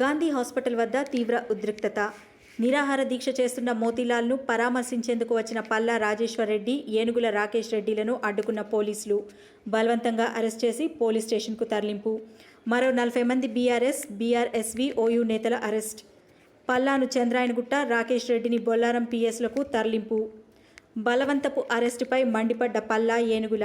Gandhi hospital వద్ద తీవ్ర ఉద్రిక్తత. నిరాహార దీక్ష చేస్తున్న మోతీలాల్ను పరామర్శించేందుకు వచ్చిన పల్లా రాజేశ్వర్ రెడ్డి ఏనుగుల రాకేష్ రెడ్డిలను అడ్డుకున్న పోలీసులు. బలవంతంగా అరెస్ట్ చేసి పోలీస్ స్టేషన్కు తరలింపు. మరో నలభై మంది బీఆర్ఎస్ బీఆర్ఎస్వి ఓయూ నేతల అరెస్ట్. పల్లాను చంద్రాయనగుట్ట రాకేష్ రెడ్డిని బొల్లారం పిఎస్లకు తరలింపు. బలవంతపు అరెస్టుపై మండిపడ్డ పల్లా ఏనుగుల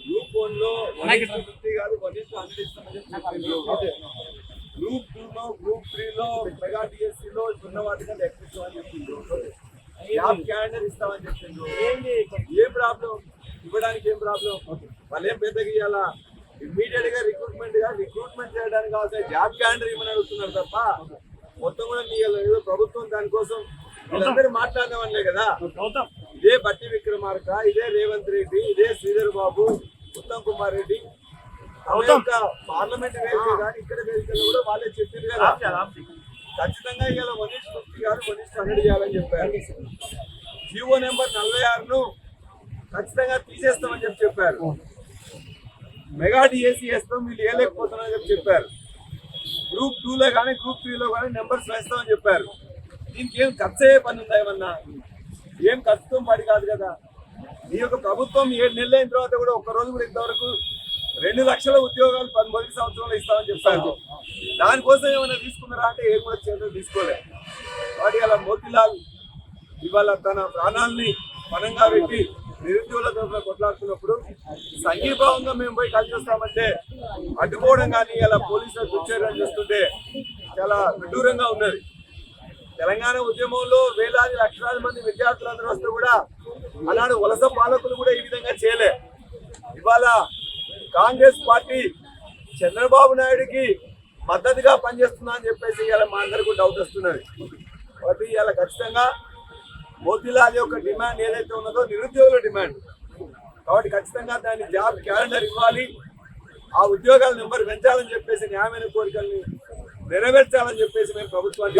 గ్రూప్ వన్లో ఫిఫ్టీ కాదు హండ్రెడ్ ఇస్తామని గ్రూప్ టూ లో గ్రూప్ త్రీ లో మెగా డిఎస్సి లో ఉన్న వాటిగా ఎక్కువ ఇస్తామని చెప్పిండ్రు జాబ్ క్యాలెండర్ ఇస్తామని చెప్పిండ్రు ఏం ప్రాబ్లం? ఇవ్వడానికి ఏం ప్రాబ్లం? వాళ్ళు ఏం పెద్దగా ఇవ్వాలా ఇమ్మీడియట్గా రిక్రూట్మెంట్గా రిక్రూట్మెంట్ చేయడానికి కావాల్సిన జాబ్ క్యాలెండర్ ఇవ్వని అడుగుతున్నారు తప్ప మొత్తం కూడా మీ ఏదో ప్రభుత్వం దానికోసం వీళ్ళందరూ మాట్లాడినవన్లే కదా. ఇదే బట్టి విక్రమార్క ఇదే రేవంత్ రెడ్డి ఇదే శ్రీధర్ బాబు ఉత్తమ్ కుమార్ రెడ్డి. పార్లమెంట్ వేదిక కానీ ఇక్కడ వేదికలో కూడా వాళ్ళే చెప్పింది కదా. ఖచ్చితంగా ఇవాళ మనీష్ ఫిఫ్టీ గారు మనీష్ హండ్రెడ్ చేయాలని చెప్పారు. జీవో నెంబర్ నలభై ఆరును ఖచ్చితంగా తీసేస్తామని చెప్పి చెప్పారు. మెగా డిఎస్సి వేస్తాం వీళ్ళు వేయలేకపోతున్నారని చెప్పి చెప్పారు. గ్రూప్ టూ లో కానీ గ్రూప్ త్రీ లో కానీ నెంబర్స్ వేస్తామని చెప్పారు. దీనికి ఏం ఖర్చు అయ్యే పని ఉందా ఏమన్నా? ఏం కష్టం పడి కాదు కదా. ఈ యొక్క ప్రభుత్వం ఏడు నెలలు అయిన తర్వాత కూడా ఒక్క రోజు కూడా ఇంతవరకు రెండు లక్షల ఉద్యోగాలు పది మొదటి సంవత్సరంలో ఇస్తామని చెప్తారు దానికోసం ఏమైనా తీసుకున్నారా అంటే ఏం కూడా చర్యలు తీసుకోలేదు వాటి అలా మోతిలాల్ ఇవాళ తన ప్రాణాలని పణంగా పెట్టి నిరుద్యోగుల తరఫున కొట్లాడుతున్నప్పుడు సంఘీభావంగా మేము పోయి కలిసి వస్తామంటే అడ్డుకోవడం కానీ అలా పోలీసులు దుశ్చర్యలు చూస్తుంటే చాలా విడ్డూరంగా ఉన్నది. తెలంగాణ ఉద్యమంలో వేలాది లక్షలాది మంది విద్యార్థులందరూ వస్తే కూడా ఆనాడు వలస పాలకులు కూడా ఈ విధంగా చేయలే. ఇవాళ కాంగ్రెస్ పార్టీ చంద్రబాబు నాయుడుకి మద్దతుగా పనిచేస్తుందా అని చెప్పేసి ఇలా మా అందరికీ డౌట్ వస్తున్నది. కాబట్టి ఇలా ఖచ్చితంగా మోతీలాల్ యొక్క డిమాండ్ ఏదైతే ఉన్నదో నిరుద్యోగుల డిమాండ్. కాబట్టి ఖచ్చితంగా దాన్ని జాబ్ క్యాలెండర్ ఇవ్వాలి. ఆ ఉద్యోగాల నెంబర్ పెంచాలని చెప్పేసి న్యాయమైన కోరికల్ని నెరవేర్చాలని చెప్పేసి మేము ప్రభుత్వాన్ని